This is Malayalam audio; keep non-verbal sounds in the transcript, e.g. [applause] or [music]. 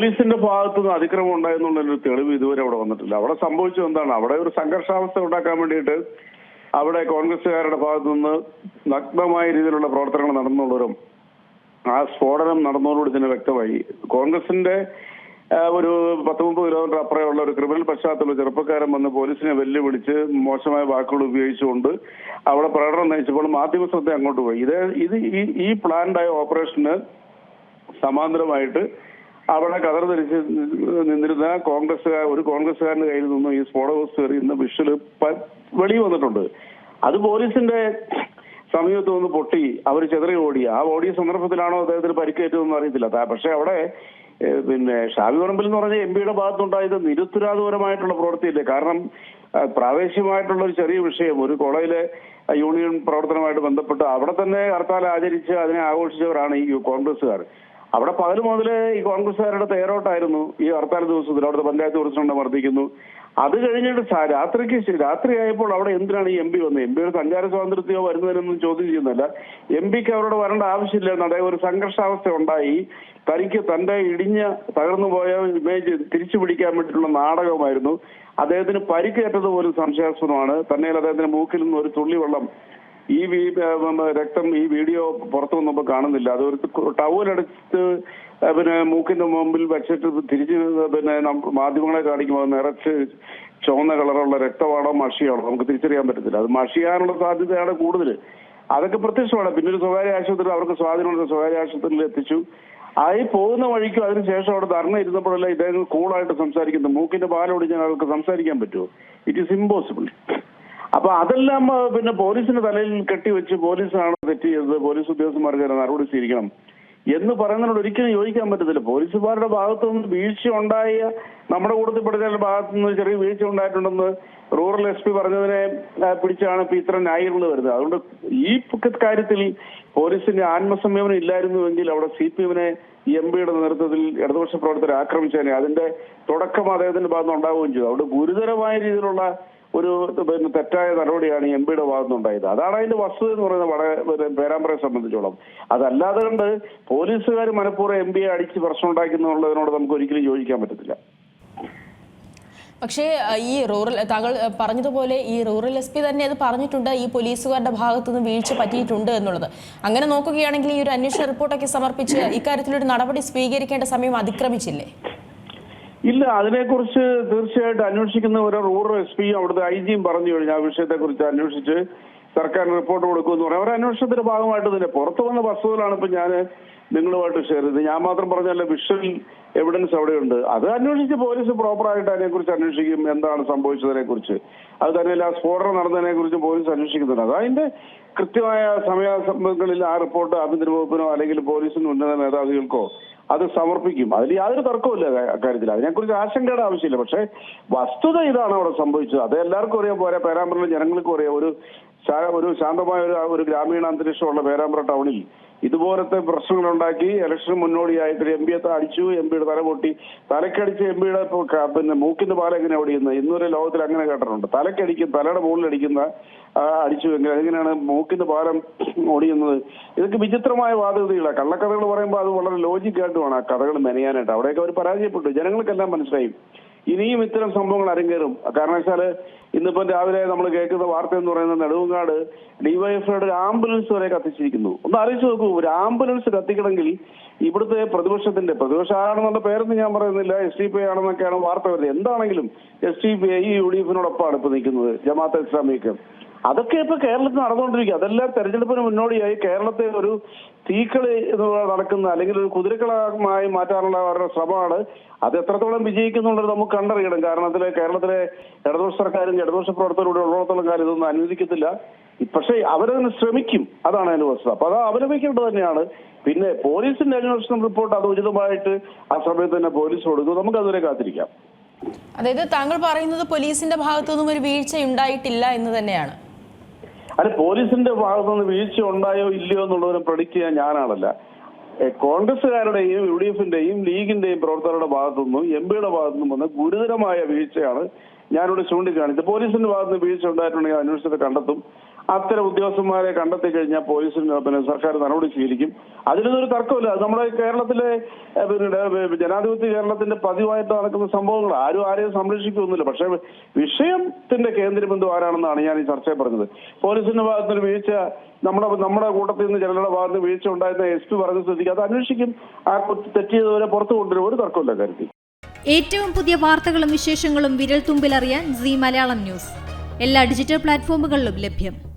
പോലീസിന്റെ ഭാഗത്തുനിന്ന് അതിക്രമം ഉണ്ടായെന്നുള്ളൊരു തെളിവ് ഇതുവരെ അവിടെ വന്നിട്ടില്ല. അവിടെ സംഭവിച്ചത് എന്താണ്? അവിടെ ഒരു സംഘർഷാവസ്ഥ ഉണ്ടാക്കാൻ വേണ്ടിയിട്ട് അവിടെ കോൺഗ്രസുകാരുടെ ഭാഗത്തു നിന്ന് നഗ്നമായ രീതിയിലുള്ള പ്രവർത്തനങ്ങൾ നടന്നുള്ളവരും ആ സ്ഫോടനം നടന്നതോടുകൂടി തന്നെ വ്യക്തമായി. കോൺഗ്രസിന്റെ ഒരു പത്ത് മുപ്പത് കിലോമീറ്റർ അപ്പുറമുള്ള ഒരു ക്രിമിനൽ പശ്ചാത്തലം ചെറുപ്പക്കാരൻ വന്ന് പോലീസിനെ വെല്ലുവിളിച്ച് മോശമായ വാക്കുകൾ ഉപയോഗിച്ചുകൊണ്ട് അവിടെ പ്രകടനം നയിച്ചപ്പോൾ മാധ്യമ ശ്രദ്ധ അങ്ങോട്ട് പോയി. ഇത് ഇത് ഈ ഈ പ്ലാൻഡായ ഓപ്പറേഷന് സമാന്തരമായിട്ട് അവിടെ കതർ ധരിച്ച് നിന്നിരുന്ന കോൺഗ്രസ്സുകാർ ഒരു കോൺഗ്രസ്സുകാരന്റെ കയ്യിൽ നിന്നും ഈ സ്ഫോടക വസ്തു എറിയുന്ന വിഷൽ വെളി വന്നിട്ടുണ്ട്. അത് പോലീസിന്റെ സമീപത്ത് നിന്ന് പൊട്ടി അവർ ചെതറി ഓടി. ആ ഓടിയ സന്ദർഭത്തിലാണോ അദ്ദേഹത്തിന് പരിക്കേറ്റതെന്ന് അറിയത്തില്ല. പക്ഷെ അവിടെ പിന്നെ ഷാബി പറമ്പിൽ എന്ന് പറഞ്ഞ എം പിയുടെ ഭാഗത്തുണ്ടായത് നിരുത്തരാധപരമായിട്ടുള്ള പ്രവൃത്തിയില്ലേ. കാരണം പ്രാദേശികമായിട്ടുള്ള ഒരു ചെറിയ വിഷയം. ഒരു കോളേജിലെ യൂണിയൻ പ്രവർത്തനമായിട്ട് ബന്ധപ്പെട്ട് അവിടെ തന്നെ ഹർത്താൽ ആചരിച്ച് അതിനെ ആഘോഷിച്ചവരാണ് ഈ കോൺഗ്രസ്സുകാർ. അവിടെ പകൽ മുതലേ ഈ കോൺഗ്രസ്സുകാരുടെ തേരോട്ടായിരുന്നു ഈ ഹർത്താൽ ദിവസത്തിൽ. അവിടുത്തെ പഞ്ചായത്ത് പ്രസിഡന്റ് മർദ്ദിക്കുന്നു. അത് കഴിഞ്ഞിട്ട് രാത്രിക്ക് രാത്രി രാത്രിയായപ്പോൾ അവിടെ എന്തിനാണ് ഈ എം പി വന്നത്? എം പിയുടെ സഞ്ചാര സ്വാതന്ത്ര്യത്തെയോ വരുന്നതിനൊന്നും ചോദ്യം ചെയ്യുന്നില്ല എം പിക്ക് അവരോട് വരേണ്ട ആവശ്യമില്ല അതായത് ഒരു സംഘർഷാവസ്ഥ ഉണ്ടായി. തനിക്ക് തന്റെ ഇടിഞ്ഞ തകർന്നു പോയ ഇമേജ് തിരിച്ചു പിടിക്കാൻ വേണ്ടിയിട്ടുള്ള നാടകമായിരുന്നു അദ്ദേഹത്തിന് പരിക്കേറ്റത് പോലും സംശയാസ്പദമാണ്. തന്നെ അദ്ദേഹത്തിന്റെ മൂക്കിൽ നിന്ന് ഒരു തുള്ളി വെള്ളം ഈ രക്തം ഈ വീഡിയോ പുറത്തു വന്നപ്പോൾ കാണുന്നില്ല. അത് ഒരു ടവലടിച്ച് പിന്നെ മൂക്കിന്റെ മുമ്പിൽ വെച്ചിട്ട് തിരിച്ച് പിന്നെ മാധ്യമങ്ങളെ കാണിക്കുമ്പോൾ നിറച്ച് ചുവന്ന കളറുള്ള രക്തമാണോ മഷിയാണോ? നമുക്ക് തിരിച്ചറിയാൻ പറ്റത്തില്ല. അത് മഷിയാനുള്ള സാധ്യതയാണ് കൂടുതൽ അതൊക്കെ പ്രത്യക്ഷമാണ്. പിന്നെ ഒരു സ്വകാര്യ ആശുപത്രി അവർക്ക് സ്വാധീനമുള്ള സ്വകാര്യ ആശുപത്രിയിൽ എത്തിച്ചു. ആയി പോകുന്ന വഴിക്കും അതിനുശേഷം അവിടെ ധർണ ഇരുന്നപ്പോഴല്ല ഇദ്ദേഹം കൂളായിട്ട് സംസാരിക്കുന്നു. മൂക്കിന്റെ പാലൊടിഞ്ഞാൽ അവർക്ക് സംസാരിക്കാൻ പറ്റുമോ? ഇറ്റ് ഈസ് ഇമ്പോസിബിൾ അപ്പൊ അതെല്ലാം പിന്നെ പോലീസിന്റെ തലയിൽ കെട്ടിവെച്ച് പോലീസാണ് തെറ്റ് ചെയ്തത്. പോലീസ് ഉദ്യോഗസ്ഥന്മാർക്ക് നടപടി സ്വീകരിക്കണം. എന്ന് പറയുന്നതിനോട് ഒരിക്കലും യോജിക്കാൻ പറ്റത്തില്ല. പോലീസുകാരുടെ ഭാഗത്തു നിന്ന് വീഴ്ച ഉണ്ടായ നമ്മുടെ കൂട്ടത്തിൽപ്പെടുന്ന ഭാഗത്തു നിന്ന് ചെറിയ വീഴ്ച ഉണ്ടായിട്ടുണ്ടെന്ന് റൂറൽ എസ് പി പറഞ്ഞതിനെ പിടിച്ചാണ് ഇപ്പൊ ഇത്ര ന്യായീകരണങ്ങൾ വരുന്നത്. അതുകൊണ്ട് ഈ കാര്യത്തിൽ പോലീസിന്റെ ആത്മസംയമനം ഇല്ലായിരുന്നുവെങ്കിൽ അവിടെ സി പി എമ്മിനെ എം പിയുടെ നേതൃത്വത്തിൽ ഇടതുപക്ഷ പ്രവർത്തകർ ആക്രമിച്ചതിനെ അതിന്റെ തുടക്കം അദ്ദേഹത്തിന്റെ ഭാഗത്ത് ഉണ്ടാവുകയും ചെയ്തു. അവിടെ ഗുരുതരമായ രീതിയിലുള്ള ഒരു പിന്നെ തെറ്റായ നടപടിയാണ് എം പിയുടെ ഭാഗത്തുനിന്നുണ്ടായത്. അതാണ് അതിന്റെ വസ്തുത എന്ന് പറയുന്നത് വളരെ പേരാമ്പ്രയെ സംബന്ധിച്ചോളം. അതല്ലാതെ കണ്ട് പോലീസുകാർ മനഃപൂർവം എം പിയെ അടിച്ച് പ്രശ്നം ഉണ്ടാക്കുന്നുള്ളതിനോട് നമുക്ക് ഒരിക്കലും യോജിക്കാൻ പറ്റത്തില്ല. പക്ഷേ ഈ റൂറൽ താങ്കൾ പറഞ്ഞതുപോലെ ഈ റൂറൽ എസ് പി തന്നെ അത് പറഞ്ഞിട്ടുണ്ട് ഈ പോലീസുകാരുടെ ഭാഗത്തുനിന്ന് വീഴ്ച പറ്റിയിട്ടുണ്ട് എന്നുള്ളത്. അങ്ങനെ നോക്കുകയാണെങ്കിൽ ഈ ഒരു അന്വേഷണ റിപ്പോർട്ടൊക്കെ സമർപ്പിച്ച് ഇക്കാര്യത്തിലൊരു നടപടി സ്വീകരിക്കേണ്ട സമയം അതിക്രമിച്ചില്ലേ? ഇല്ല അതിനെക്കുറിച്ച് തീർച്ചയായിട്ടും അന്വേഷിക്കുന്ന ഒരു റൂറൽ എസ് പിയും അവിടുത്തെ ഐ ജിയും പറഞ്ഞു കഴിഞ്ഞാൽ ആ വിഷയത്തെക്കുറിച്ച് അന്വേഷിച്ച് സർക്കാർ റിപ്പോർട്ട് കൊടുക്കുമെന്ന് പറയാം അവരെ അന്വേഷണത്തിന്റെ ഭാഗമായിട്ട് തന്നെ പുറത്തു വന്ന വസ്തുതകളാണ് ഇപ്പൊ ഞാൻ നിങ്ങളുമായിട്ട് ഷെയർ ചെയ്തത്. ഞാൻ മാത്രം പറഞ്ഞല്ല വിഷ്വൽ എവിഡൻസ് അവിടെയുണ്ട്. അത് അന്വേഷിച്ച് പോലീസ് പ്രോപ്പറായിട്ട് അതിനെക്കുറിച്ച് അന്വേഷിക്കും എന്താണ് സംഭവിച്ചതിനെ കുറിച്ച് അത് തന്നെയല്ല സ്ഫോടനം നടന്നതിനെ കുറിച്ച് പോലീസ് അന്വേഷിക്കുന്നുണ്ട്. അത് അതിന്റെ കൃത്യമായ സമയങ്ങളിൽ ആ റിപ്പോർട്ട് ആഭ്യന്തര വകുപ്പിനോ അല്ലെങ്കിൽ പോലീസിന് ഉന്നത മേധാവികൾക്കോ അത് സമർപ്പിക്കും. അതിൽ യാതൊരു തർക്കവുമില്ല കാര്യത്തിൽ. അതിനെക്കുറിച്ച് ആശങ്കയുടെ ആവശ്യമില്ല. പക്ഷേ വസ്തുത ഇതാണ് അവിടെ സംഭവിച്ചത്. അത് എല്ലാവർക്കും അറിയാം. പോരാ പേരാമ്പ്രയിലെ ജനങ്ങൾക്കും അറിയാം. ഒരു ഒരു ശാന്തമായ ഒരു ഒരു ഗ്രാമീണ അന്തരീക്ഷമുള്ള പേരാമ്പ്ര ടൗണിൽ ഇതുപോലത്തെ പ്രശ്നങ്ങൾ ഉണ്ടാക്കി ഇലക്ഷന് മുന്നോടിയായിട്ട് എം പിയെ അടിച്ചു എം പിയുടെ തല പൊട്ടി. തലക്കടിച്ച് എം പിയുടെ പിന്നെ മൂക്കിന്റെ പാല എങ്ങനെ ഓടിയുന്നത് ഇന്നൊരു ലോകത്തിൽ അങ്ങനെ കേട്ടിട്ടുണ്ട്. തലക്കടിക്കും തലയുടെ മുകളിൽ അടിക്കുന്ന അടിച്ചു എങ്കിൽ എങ്ങനെയാണ് മൂക്കിന്റെ പാലം [clears throat] ഓടിയുന്നത് ഇതൊക്കെ വിചിത്രമായ വാദഗതികളാണ് കള്ളക്കഥകൾ പറയുമ്പോൾ അത് വളരെ ലോജിക്കായിട്ട് വേണം ആ കഥകൾ മെനയാനായിട്ട്. അവിടെയൊക്കെ അവർ പരാജയപ്പെട്ടു. ജനങ്ങൾക്കെല്ലാം മനസ്സിലായി. ഇനിയും ഇത്തരം സംഭവങ്ങൾ അരങ്ങേറും. കാരണം വെച്ചാൽ ഇന്നിപ്പം രാവിലെ നമ്മൾ കേൾക്കുന്ന വാർത്ത എന്ന് പറയുന്നത് നെടുവങ്ങാട് ഡിവൈഎഫ്ഐയുടെ ഒരു ആംബുലൻസ് വരെ കത്തിച്ചിരിക്കുന്നു. ഒന്ന് അറിയിച്ചു നോക്കൂ ഒരു ആംബുലൻസ് കത്തിക്കണമെങ്കിൽ ഇവിടുത്തെ പ്രതിപക്ഷത്തിന്റെ പ്രതിപക്ഷം ആരാണെന്നുള്ള പേരൊന്നും ഞാൻ പറയുന്നില്ല എസ് ഡി പി ആണെന്നൊക്കെയാണ് വാർത്ത വരുന്നത്. എന്താണെങ്കിലും S D P I U D എഫിനോടൊപ്പമാണ് ഇപ്പൊ നിൽക്കുന്നത് ജമാഅത്ത് ഇസ്ലാമിക്ക് അതൊക്കെ ഇപ്പൊ കേരളത്തിൽ നടന്നുകൊണ്ടിരിക്കുക. അതെല്ലാം തെരഞ്ഞെടുപ്പിന് മുന്നോടിയായി കേരളത്തെ ഒരു തീക്കളി എന്ന് നടക്കുന്ന അല്ലെങ്കിൽ ഒരു കുതിരക്കളമായി മാറ്റാനുള്ള അവരുടെ ശ്രമമാണ്. അത് എത്രത്തോളം വിജയിക്കുന്നുള്ളത് നമുക്ക് കണ്ടറിയണം. കാരണം അതിലെ കേരളത്തിലെ ഇടതുപക്ഷ സർക്കാരും ഇടതുപക്ഷ പ്രവർത്തകരുടെ ഉള്ളിടത്തോളം കാലം ഇതൊന്നും അനുവദിക്കത്തില്ല. പക്ഷേ അവരതിന് ശ്രമിക്കും. അതാണ് അതിന്റെ വസ്തുത അപ്പൊ അത് അവലംബിക്കേണ്ടത് തന്നെയാണ്. പിന്നെ പോലീസിന്റെ അന്വേഷണം റിപ്പോർട്ട് അത് ഉചിതമായിട്ട് ആ സമയത്ത് തന്നെ പോലീസ് കൊടുക്കും. നമുക്ക് അതുവരെ കാത്തിരിക്കാം. അതായത് താങ്കൾ പറയുന്നത് പോലീസിന്റെ ഭാഗത്തുനിന്നും ഒരു വീഴ്ച ഉണ്ടായിട്ടില്ല എന്ന് തന്നെയാണ്. അല്ല പോലീസിന്റെ ഭാഗത്തുനിന്ന് വീഴ്ച ഉണ്ടായോ ഇല്ലയോ എന്നുള്ളവരും പ്രഡിക്റ്റ് ചെയ്യാൻ ഞാനാണല്ല. കോൺഗ്രസുകാരുടെയും യു ഡി എഫിന്റെയും ലീഗിന്റെയും പ്രവർത്തകരുടെ ഭാഗത്തുനിന്നും എം പിയുടെ ഭാഗത്തുനിന്നും വന്ന ഗുരുതരമായ വീഴ്ചയാണ് ഞാനിവിടെ ചൂണ്ടിക്കാണിച്ചത്. പോലീസിന്റെ ഭാഗത്തുനിന്ന് വീഴ്ച ഉണ്ടായിട്ടുണ്ടെങ്കിൽ അന്വേഷണത്തെ കണ്ടെത്തും. അത്തരം ഉദ്യോഗസ്ഥന്മാരെ കണ്ടെത്തി കഴിഞ്ഞാൽ പോലീസിന് പിന്നെ സർക്കാർ നടപടി സ്വീകരിക്കും. അതിനൊരു തർക്കമില്ല. നമ്മുടെ കേരളത്തിലെ പിന്നെ ജനാധിപത്യ കേരളത്തിന്റെ പതിവായിട്ട് നടക്കുന്ന സംഭവങ്ങൾ ആരും ആരെയും സംരക്ഷിക്കുന്നില്ല പക്ഷേ വിഷയത്തിന്റെ കേന്ദ്രബിന്ദു ആരാണെന്നാണ് ഞാൻ ഈ ചർച്ചയിൽ പറഞ്ഞത്. പോലീസിന്റെ ഭാഗത്തൊരു വീഴ്ച നമ്മുടെ നമ്മുടെ കൂട്ടത്തിൽ നിന്ന് ജനങ്ങളുടെ ഭാഗത്ത് വീഴ്ച ഉണ്ടായിരുന്ന എസ് പി പറഞ്ഞ സ്ഥിതിക്ക് അത് അന്വേഷിക്കും. ആ തെറ്റിയതുവരെ പുറത്തു കൊണ്ടുവരും. ഒരു തർക്കമില്ല കാര്യത്തിൽ. ഏറ്റവും പുതിയ വാർത്തകളും വിശേഷങ്ങളും വിരൽ തുമ്പിലറിയാൻ സി മലയാളം ന്യൂസ്. എല്ലാ ഡിജിറ്റൽ പ്ലാറ്റ്ഫോമുകളിലും ലഭ്യം.